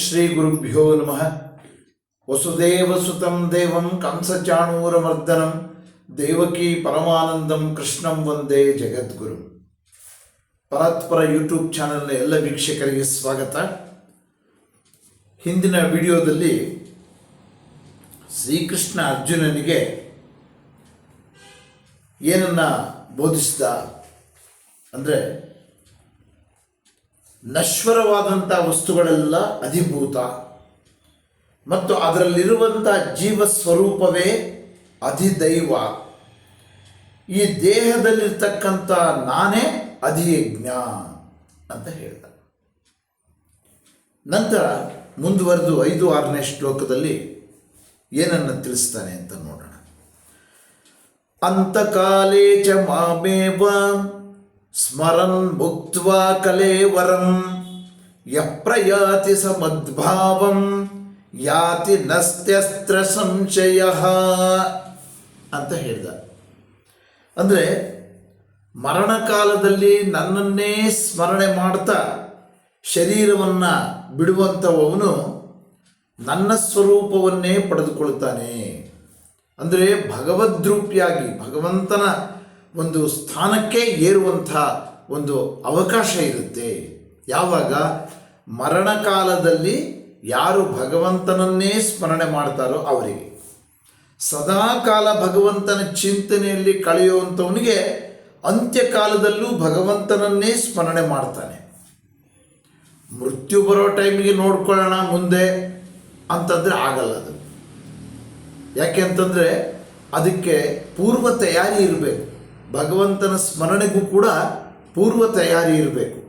ಶ್ರೀ ಗುರುಭ್ಯೋ ನಮಃ. ವಸುದೇವಸುತಂ ದೇವಂ ಕಂಸಚಾಣೂರಮರ್ದನಂ ದೇವಕಿ ಪರಮಾನಂದಂ ಕೃಷ್ಣಂ ವಂದೇ ಜಗದ್ಗುರು. ಪರತ್ಪರ ಯೂಟ್ಯೂಬ್ ಚಾನೆಲ್ನ ಎಲ್ಲ ವೀಕ್ಷಕರಿಗೆ ಸ್ವಾಗತ. ಹಿಂದಿನ ವಿಡಿಯೋದಲ್ಲಿ ಶ್ರೀಕೃಷ್ಣ ಅರ್ಜುನನಿಗೆ ಏನನ್ನ ಬೋಧಿಸಿದ? ಅಂದರೆ ನಶ್ವರವಾದಂಥ ವಸ್ತುಗಳೆಲ್ಲ ಅಧಿಭೂತ. ಮತ್ತು ಅದರಲ್ಲಿರುವಂಥ ಜೀವ ಸ್ವರೂಪವೇ ಅಧಿದೈವ. ಈ ದೇಹದಲ್ಲಿರ್ತಕ್ಕಂಥ ನಾನೇ ಅಧಿಯಜ್ಞ ಅಂತ ಹೇಳ್ದ. ನಂತರ ಮುಂದುವರೆದು ಐದು, ಆರನೇ ಶ್ಲೋಕದಲ್ಲಿ ಏನನ್ನು ತಿಳಿಸ್ತಾನೆ ಅಂತ ನೋಡೋಣ. ಅಂತಕಾಲೇ ಚ ಮಾಮೇವ ಸ್ಮರನ್ ಮುಕ್ತ್ವಾ ಕಲೇವರಂ, ಯಪ್ರಯಾತಿ ಸ ಮದ್ಭಾವಂ ಯಾತಿ ನಸ್ತ್ಯಸ್ತ್ರ ಸಂಶಯ ಅಂತ ಹೇಳಿದ. ಅಂದರೆ ಮರಣಕಾಲದಲ್ಲಿ ನನ್ನನ್ನೇ ಸ್ಮರಣೆ ಮಾಡ್ತಾ ಶರೀರವನ್ನು ಬಿಡುವಂಥವನು ನನ್ನ ಸ್ವರೂಪವನ್ನೇ ಪಡೆದುಕೊಳ್ತಾನೆ. ಅಂದರೆ ಭಗವದ್ರೂಪಿಯಾಗಿ ಭಗವಂತನ ಒಂದು ಸ್ಥಾನಕ್ಕೆ ಏರುವಂಥ ಒಂದು ಅವಕಾಶ ಇರುತ್ತೆ. ಯಾವಾಗ? ಮರಣ ಕಾಲದಲ್ಲಿ ಯಾರು ಭಗವಂತನನ್ನೇ ಸ್ಮರಣೆ ಮಾಡ್ತಾರೋ ಅವರಿಗೆ. ಸದಾಕಾಲ ಭಗವಂತನ ಚಿಂತನೆಯಲ್ಲಿ ಕಳೆಯುವಂಥವನಿಗೆ ಅಂತ್ಯಕಾಲದಲ್ಲೂ ಭಗವಂತನನ್ನೇ ಸ್ಮರಣೆ ಮಾಡ್ತಾನೆ. ಮೃತ್ಯು ಬರೋ ಟೈಮಿಗೆ ನೋಡ್ಕೊಳ್ಳೋಣ ಮುಂದೆ ಅಂತಂದರೆ ಆಗಲ್ಲ ಅದು. ಯಾಕೆ ಅಂತಂದರೆ ಅದಕ್ಕೆ ಪೂರ್ವ ತಯಾರಿ ಇರಬೇಕು. ಭಗವಂತನ ಸ್ಮರಣೆಗೂ ಕೂಡ ಪೂರ್ವ ತಯಾರಿ ಇರಬೇಕು.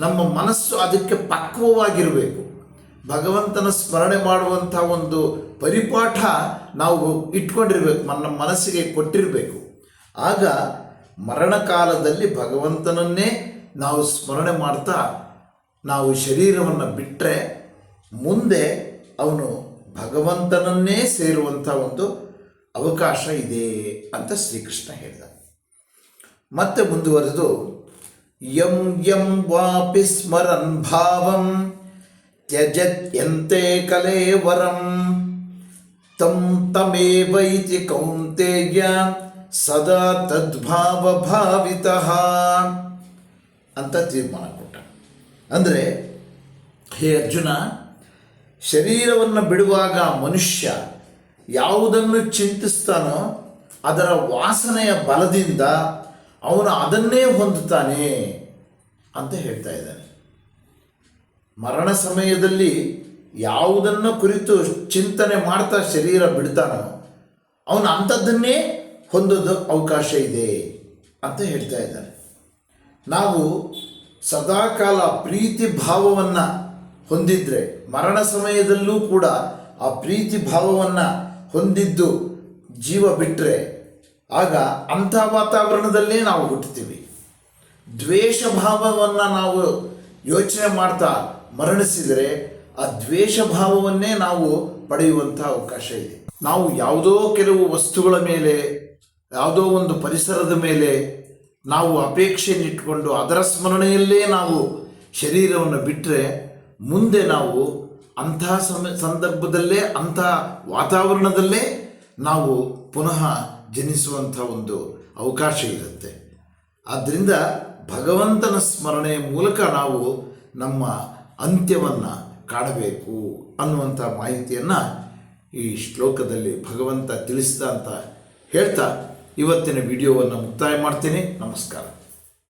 ನಮ್ಮ ಮನಸ್ಸು ಅದಕ್ಕೆ ಪಕ್ವವಾಗಿರಬೇಕು. ಭಗವಂತನ ಸ್ಮರಣೆ ಮಾಡುವಂಥ ಒಂದು ಪರಿಪಾಠ ನಾವು ಇಟ್ಕೊಂಡಿರಬೇಕು ನಮ್ಮ ಮನಸ್ಸಿಗೆ ಕೊಟ್ಟಿರಬೇಕು. ಆಗ ಮರಣ ಕಾಲದಲ್ಲಿ ಭಗವಂತನನ್ನೇ ನಾವು ಸ್ಮರಣೆ ಮಾಡ್ತಾ, ನಾವು ಶರೀರವನ್ನು ಬಿಟ್ಟರೆ ಮುಂದೆ ಅವನು ಭಗವಂತನನ್ನೇ ಸೇರುವಂಥ ಒಂದು ಅವಕಾಶ ಇದೆ ಅಂತ ಶ್ರೀಕೃಷ್ಣ ಹೇಳಿದ. ಮತ್ತೆ ಮುಂದುವರೆದು, ಯಂ ಯಂ ವಾಪಿ ಸ್ಮರನ್ ಭಾವಂ ತ್ಯಜತ್ಯಂತೆ ಕಲೇವರಂ ತಂ ತಮೇವೈತಿ ಕೌಂತೆಯ ಸದಾ ತದ್ಭಾವ ಭಾವಿತಃ ಅಂತ ತೀರ್ಮಾನ ಕೊಟ್ಟ. ಅಂದರೆ, ಹೇ ಅರ್ಜುನ, ಶರೀರವನ್ನು ಬಿಡುವಾಗ ಮನುಷ್ಯ ಯಾವುದನ್ನು ಚಿಂತಿಸ್ತಾನೋ ಅದರ ವಾಸನೆಯ ಬಲದಿಂದ ಅವನು ಅದನ್ನೇ ಹೊಂದುತ್ತಾನೆ ಅಂತ ಹೇಳ್ತಾ ಇದ್ದಾನೆ. ಮರಣ ಸಮಯದಲ್ಲಿ ಯಾವುದನ್ನು ಕುರಿತು ಚಿಂತನೆ ಮಾಡ್ತಾ ಶರೀರ ಬಿಡ್ತಾನೋ, ಅವನು ಅಂಥದ್ದನ್ನೇ ಹೊಂದೋದು ಅವಕಾಶ ಇದೆ ಅಂತ ಹೇಳ್ತಾ ಇದ್ದಾರೆ ನಾವು ಸದಾಕಾಲ ಪ್ರೀತಿ ಭಾವವನ್ನು ಹೊಂದಿದ್ರೆ, ಮರಣ ಸಮಯದಲ್ಲೂ ಕೂಡ ಆ ಪ್ರೀತಿ ಭಾವವನ್ನು ಹೊಂದಿದ್ದು ಜೀವ ಬಿಟ್ಟರೆ ಆಗ ಅಂಥ ವಾತಾವರಣದಲ್ಲೇ ನಾವು ಹುಟ್ಟುತ್ತೀವಿ. ದ್ವೇಷ ಭಾವವನ್ನು ನಾವು ಯೋಚನೆ ಮಾಡ್ತಾ ಮರಣಿಸಿದರೆ ಆ ದ್ವೇಷ ಭಾವವನ್ನೇ ನಾವು ಪಡೆಯುವಂಥ ಅವಕಾಶ ಇದೆ. ನಾವು ಯಾವುದೋ ಕೆಲವು ವಸ್ತುಗಳ ಮೇಲೆ, ಯಾವುದೋ ಒಂದು ಪರಿಸರದ ಮೇಲೆ ನಾವು ಅಪೇಕ್ಷೆಯನ್ನಿಟ್ಕೊಂಡು ಅದರ ಸ್ಮರಣೆಯಲ್ಲೇ ನಾವು ಶರೀರವನ್ನು ಬಿಟ್ಟರೆ ಮುಂದೆ ನಾವು ಅಂಥ ಸಮ, ಸಂದರ್ಭದಲ್ಲೇ ಅಂಥ ವಾತಾವರಣದಲ್ಲೇ ನಾವು ಪುನಃ ಜನಿಸುವಂಥ ಒಂದು ಅವಕಾಶ ಇರುತ್ತೆ. ಆದ್ದರಿಂದ ಭಗವಂತನ ಸ್ಮರಣೆಯ ಮೂಲಕ ನಾವು ನಮ್ಮ ಅಂತ್ಯವನ್ನು ಕಾಣಬೇಕು ಅನ್ನುವಂಥ ಮಾಹಿತಿಯನ್ನು ಈ ಶ್ಲೋಕದಲ್ಲಿ ಭಗವಂತ ತಿಳಿಸ್ತಾ ಅಂತ ಹೇಳ್ತಾ ಇವತ್ತಿನ ವಿಡಿಯೋವನ್ನು ಮುಕ್ತಾಯ ಮಾಡ್ತೀನಿ. ನಮಸ್ಕಾರ.